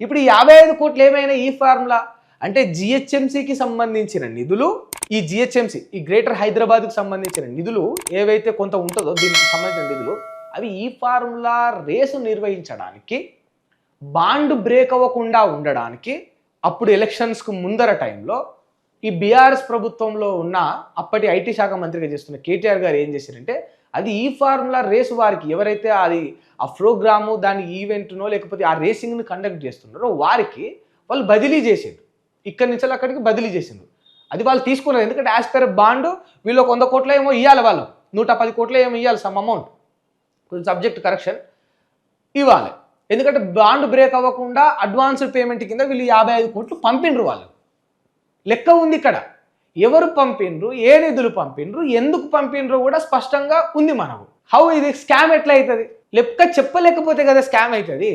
ఇప్పుడు ఈ యాభై ఐదు కోట్లు ఏమైనా ఈ ఫార్ములా? అంటే జిహెచ్ఎంసీకి సంబంధించిన నిధులు ఈ జిహెచ్ఎంసీ ఈ గ్రేటర్ హైదరాబాద్కు సంబంధించిన నిధులు ఏవైతే కొంత ఉంటుందో దీనికి సంబంధించిన నిధులు అవి ఈ ఫార్ములా రేసు నిర్వహించడానికి బాండ్ బ్రేక్ అవ్వకుండా ఉండడానికి అప్పుడు ఎలక్షన్స్కు ముందర టైంలో ఈ బీఆర్ఎస్ ప్రభుత్వంలో ఉన్న అప్పటి ఐటీ శాఖ మంత్రిగా చేస్తున్న కేటీఆర్ గారు ఏం చేశారంటే అది ఈ ఫార్ములా రేస్ వారికి ఎవరైతే అది ఆ ప్రోగ్రాము దాని ఈవెంట్నో లేకపోతే ఆ రేసింగ్ను కండక్ట్ చేస్తున్నారో వారికి వాళ్ళు బదిలీ చేసిండు ఇక్కడి నుంచి అక్కడికి బదిలీ చేసిండు అది వాళ్ళు తీసుకున్నారు. ఎందుకంటే యాజ్ పర్ బాండ్ వీళ్ళు ఒక వంద కోట్ల ఏమో ఇవ్వాలి వాళ్ళు. నూట పది కోట్ల ఏమో ఇవ్వాలి సమ్ అమౌంట్ కొంచెం సబ్జెక్ట్ కరెక్షన్ ఇవ్వాలి. ఎందుకంటే బాండ్ బ్రేక్ అవ్వకుండా అడ్వాన్స్డ్ పేమెంట్ కింద వీళ్ళు యాభై ఐదు కోట్లు పంపిండ్రు వాళ్ళు. లెక్క ఉంది ఇక్కడ. ఎవరు పంపిండ్రు ఏ నిధులు పంపిండ్రు ఎందుకు పంపిండ్రు కూడా స్పష్టంగా ఉంది మనకు. హౌ ఇది స్కామ్ ఎట్లా అవుతుంది లెక్క చెప్పలేకపోతే కదా స్కామ్ అవుతుంది